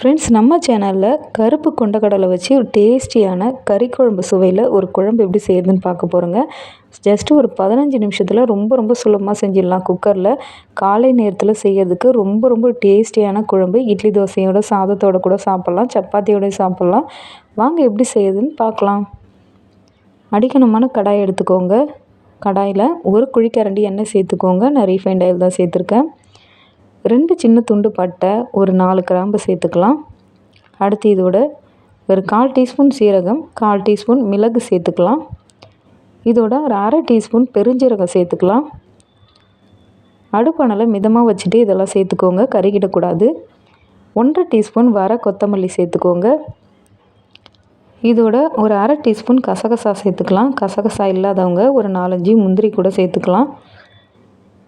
Friends நம்ம சேனலில் கருப்பு கொண்டக்கடலை வச்சு ஒரு டேஸ்டியான கறி குழம்பு சுவையில் ஒரு குழம்பு எப்படி செய்யுதுன்னு பார்க்க போகிறோங்க ஜஸ்ட்டு ஒரு பதினஞ்சு நிமிஷத்தில் ரொம்ப ரொம்ப சுலபமாக செஞ்சிடலாம் குக்கரில் காலை நேரத்தில் செய்கிறதுக்கு ரொம்ப ரொம்ப டேஸ்டியான குழம்பு. இட்லி தோசையோட சாதத்தோட கூட சாப்பிட்லாம் சப்பாத்தியோட சாப்பிட்லாம். வாங்க எப்படி செய்யுதுன்னு பார்க்கலாம். அடிக்கணமான கடாய் எடுத்துக்கோங்க. கடாயில் ஒரு குழிக்கரண்டி எண்ணெய் சேர்த்துக்கோங்க. நான் ரீஃபைண்ட் ஆயில் தான் சேர்த்துருக்கேன். ரெண்டு சின்ன துண்டு பட்டை ஒரு நாலு கிராம்பு சேர்த்துக்கலாம். அடுத்து இதோட ஒரு கால் டீஸ்பூன் சீரகம் கால் டீஸ்பூன் மிளகு சேர்த்துக்கலாம். இதோட ஒரு அரை டீஸ்பூன் பெருஞ்சீரகம் சேர்த்துக்கலாம். அடுப்பானலை மிதமாக வச்சுட்டு இதெல்லாம் சேர்த்துக்கோங்க கருகிடக்கூடாது. ஒன்றரை டீஸ்பூன் வர கொத்தமல்லி சேர்த்துக்கோங்க. இதோட ஒரு அரை டீஸ்பூன் கசகசா சேர்த்துக்கலாம். கசகசா இல்லாதவங்க ஒரு நாலஞ்சு முந்திரி கூட சேர்த்துக்கலாம்.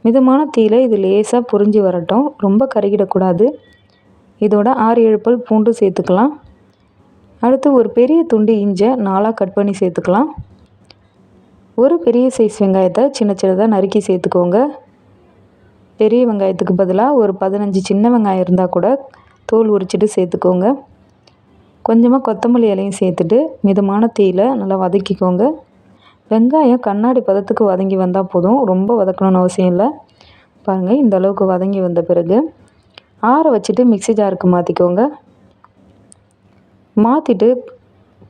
மிதமான தீயில் இது லேசாக புரிஞ்சு வரட்டும். ரொம்ப கருகிடக்கூடாது. இதோட ஆறு ஏழு பல் பூண்டு சேர்த்துக்கலாம். அடுத்து ஒரு பெரிய துண்டு இஞ்சை நாலாக கட் பண்ணி சேர்த்துக்கலாம். ஒரு பெரிய சைஸ் வெங்காயத்தை சின்ன சின்னதாக நறுக்கி சேர்த்துக்கோங்க. பெரிய வெங்காயத்துக்கு பதிலாக ஒரு பதினஞ்சு சின்ன வெங்காயம் இருந்தால் கூட தோல் உரிச்சிட்டு சேர்த்துக்கோங்க. கொஞ்சமாக கொத்தமல்லி இலையும் சேர்த்துட்டு மிதமான தீயில் நல்லா வதக்கிக்கோங்க. வெங்காயம் கண்ணாடி பதத்துக்கு வதங்கி வந்தால் போதும். ரொம்ப வதக்கணும்னு அவசியம் இல்லை. பாருங்கள் இந்த அளவுக்கு வதங்கி வந்த பிறகு ஆற வச்சுட்டு மிக்சி ஜாருக்கு மாற்றிக்கோங்க மாற்றிட்டு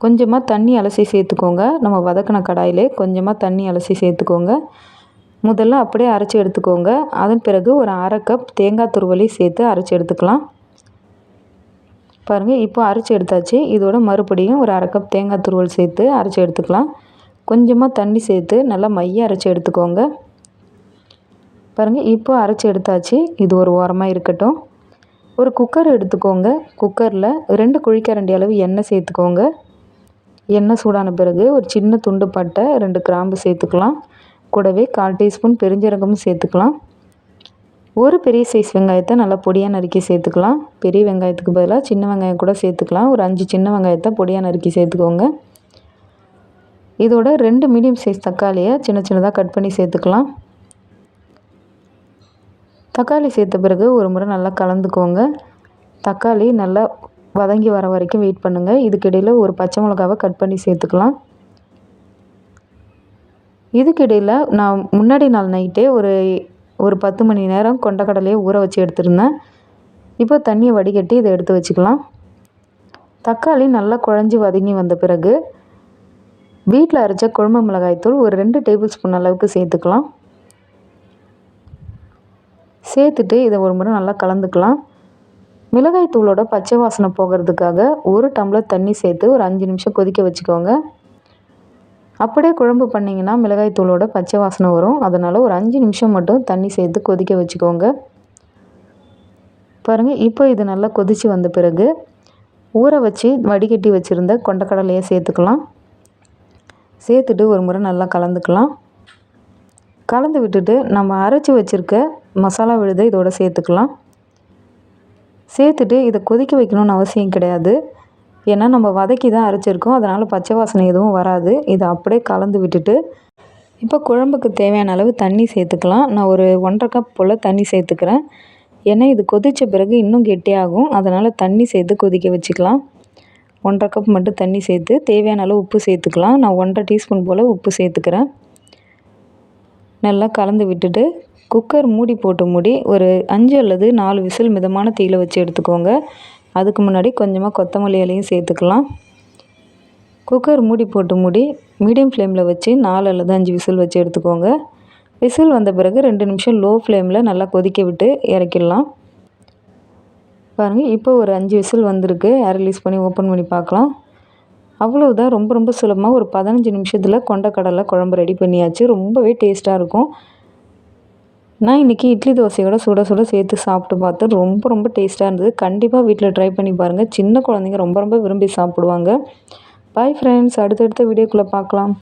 கொஞ்சமாக தண்ணி அலசி சேர்த்துக்கோங்க. நம்ம வதக்கின கடாயிலே கொஞ்சமாக தண்ணி அலசி சேர்த்துக்கோங்க. முதல்ல அப்படியே அரைச்சி எடுத்துக்கோங்க. அதன் பிறகு ஒரு அரை கப் தேங்காய் துருவலி சேர்த்து அரைச்சி எடுத்துக்கலாம். பாருங்கள் இப்போ அரைச்சி எடுத்தாச்சு. இதோட மறுபடியும் ஒரு அரை கப் தேங்காய் துருவல் சேர்த்து அரைச்சி எடுத்துக்கலாம். கொஞ்சமாக தண்ணி சேர்த்து நல்லா மைய அரைச்சி எடுத்துக்கோங்க. பாருங்கள் இப்போ அரைச்சி எடுத்தாச்சு. இது ஒரு ஓரமாக இருக்கட்டும். ஒரு குக்கர் எடுத்துக்கோங்க. குக்கரில் ரெண்டு குழிக்கரண்டி அளவு எண்ணெய் சேர்த்துக்கோங்க. எண்ணெய் சூடான பிறகு ஒரு சின்ன துண்டு பட்டை ரெண்டு கிராம்பு சேர்த்துக்கலாம். கூடவே கால் டீஸ்பூன் பெருஞ்சீரகமும் சேர்த்துக்கலாம். ஒரு பெரிய சைஸ் வெங்காயத்தை நல்லா பொடியாக நறுக்கி சேர்த்துக்கலாம். பெரிய வெங்காயத்துக்கு பதிலாக சின்ன வெங்காயம் கூட சேர்த்துக்கலாம். ஒரு அஞ்சு சின்ன வெங்காயத்தை பொடியாக நறுக்கி சேர்த்துக்கோங்க. இதோட ரெண்டு மீடியம் சைஸ் தக்காளியை சின்ன சின்னதாக கட் பண்ணி சேர்த்துக்கலாம். தக்காளி சேர்த்த பிறகு ஒரு முறை நல்லா கலந்துக்கோங்க. தக்காளி நல்லா வதங்கி வர வரைக்கும் வெயிட் பண்ணுங்கள் இதுக்கிடையில் ஒரு பச்சை மிளகாவை கட் பண்ணி சேர்த்துக்கலாம். இதுக்கிடையில் நான் முன்னாடி நாள் நைட்டே ஒரு ஒரு பத்து மணி நேரம் கொண்டக்கடலையை ஊற வச்சு எடுத்துருந்தேன். இப்போ தண்ணியை வடிகட்டி இதை எடுத்து வச்சுக்கலாம். தக்காளி நல்லா குழஞ்சி வதங்கி வந்த பிறகு வீட்டில் அரைச்ச குழம்பு மிளகாய்த்தூள் ஒரு ரெண்டு டேபிள் ஸ்பூன் அளவுக்கு சேர்த்துக்கலாம். சேர்த்துட்டு இதை ஒரு முறை நல்லா கலந்துக்கலாம். மிளகாய் தூளோட பச்சை வாசனை போகிறதுக்காக ஒரு டம்ளர் தண்ணி சேர்த்து ஒரு அஞ்சு நிமிஷம் கொதிக்க வச்சுக்கோங்க. அப்படியே குழம்பு பண்ணிங்கன்னா மிளகாய் தூளோட பச்சை வாசனை வரும். அதனால் ஒரு அஞ்சு நிமிஷம் மட்டும் தண்ணி சேர்த்து கொதிக்க வச்சுக்கோங்க. பாருங்கள் இப்போ இது நல்லா கொதித்து வந்த பிறகு ஊற வச்சு வடிகட்டி வச்சுருந்த கொண்டக்கடலையை சேர்த்துக்கலாம். சேர்த்துட்டு ஒரு முறை நல்லா கலந்துக்கலாம். கலந்து விட்டுட்டு நம்ம அரைச்சி வச்சுருக்க மசாலா விழுதை இதோட சேர்த்துக்கலாம். சேர்த்துட்டு இதை கொதிக்க வைக்கணும்னு அவசியம் கிடையாது. ஏன்னா நம்ம வதக்கி தான் அரைச்சிருக்கோம். அதனால் பச்சை வாசனை எதுவும் வராது. இதை அப்படியே கலந்து விட்டுட்டு இப்போ குழம்புக்கு தேவையான அளவு தண்ணி சேர்த்துக்கலாம். நான் ஒரு ஒன்றரை கப் போல் தண்ணி சேர்த்துக்கிறேன். ஏன்னா இது கொதித்த பிறகு இன்னும் கெட்டியாகும். அதனால் தண்ணி சேர்த்து கொதிக்க வச்சுக்கலாம். ஒன்றரை கப் மட்டும் தண்ணி சேர்த்து தேவையான அளவு உப்பு சேர்த்துக்கலாம். நான் ஒன்றரை டீஸ்பூன் போல் உப்பு சேர்த்துக்கிறேன். நல்லா கலந்து விட்டுட்டு குக்கர் மூடி போட்டு மூடி ஒரு அஞ்சு அல்லது நாலு விசில் மிதமான தீயில் வச்சு எடுத்துக்கோங்க. அதுக்கு முன்னாடி கொஞ்சமாக கொத்தமல்லி இலையும் சேர்த்துக்கலாம். குக்கர் மூடி போட்டு மூடி மீடியம் ஃப்ளேமில் வச்சு நாலு அல்லது அஞ்சு விசில் வச்சு எடுத்துக்கோங்க. விசில் வந்த பிறகு ரெண்டு நிமிஷம் லோ ஃப்ளேமில் நல்லா கொதிக்க விட்டு இறக்கிடலாம். பாருங்கள் இப்போ ஒரு அஞ்சு விசில் வந்திருக்கு. ஏர் ரிலீஸ் பண்ணி ஓப்பன் பண்ணி பார்க்கலாம். அவ்வளோதான் ரொம்ப ரொம்ப சுலபமாக ஒரு பதினஞ்சு நிமிஷத்தில் கொண்டக்கடலை குழம்பு ரெடி பண்ணியாச்சு. ரொம்பவே டேஸ்ட்டாக இருக்கும். நான் இன்றைக்கி இட்லி தோசையோட சுட சுட சேர்த்து சாப்பிட்டு பார்த்து ரொம்ப ரொம்ப டேஸ்ட்டாக இருந்தது. கண்டிப்பாக வீட்டில் ட்ரை பண்ணி பாருங்கள் சின்ன குழந்தைங்க ரொம்ப ரொம்ப விரும்பி சாப்பிடுவாங்க. பாய் ஃப்ரெண்ட்ஸ் அடுத்தடுத்த வீடியோக்குள்ளே பார்க்கலாம்.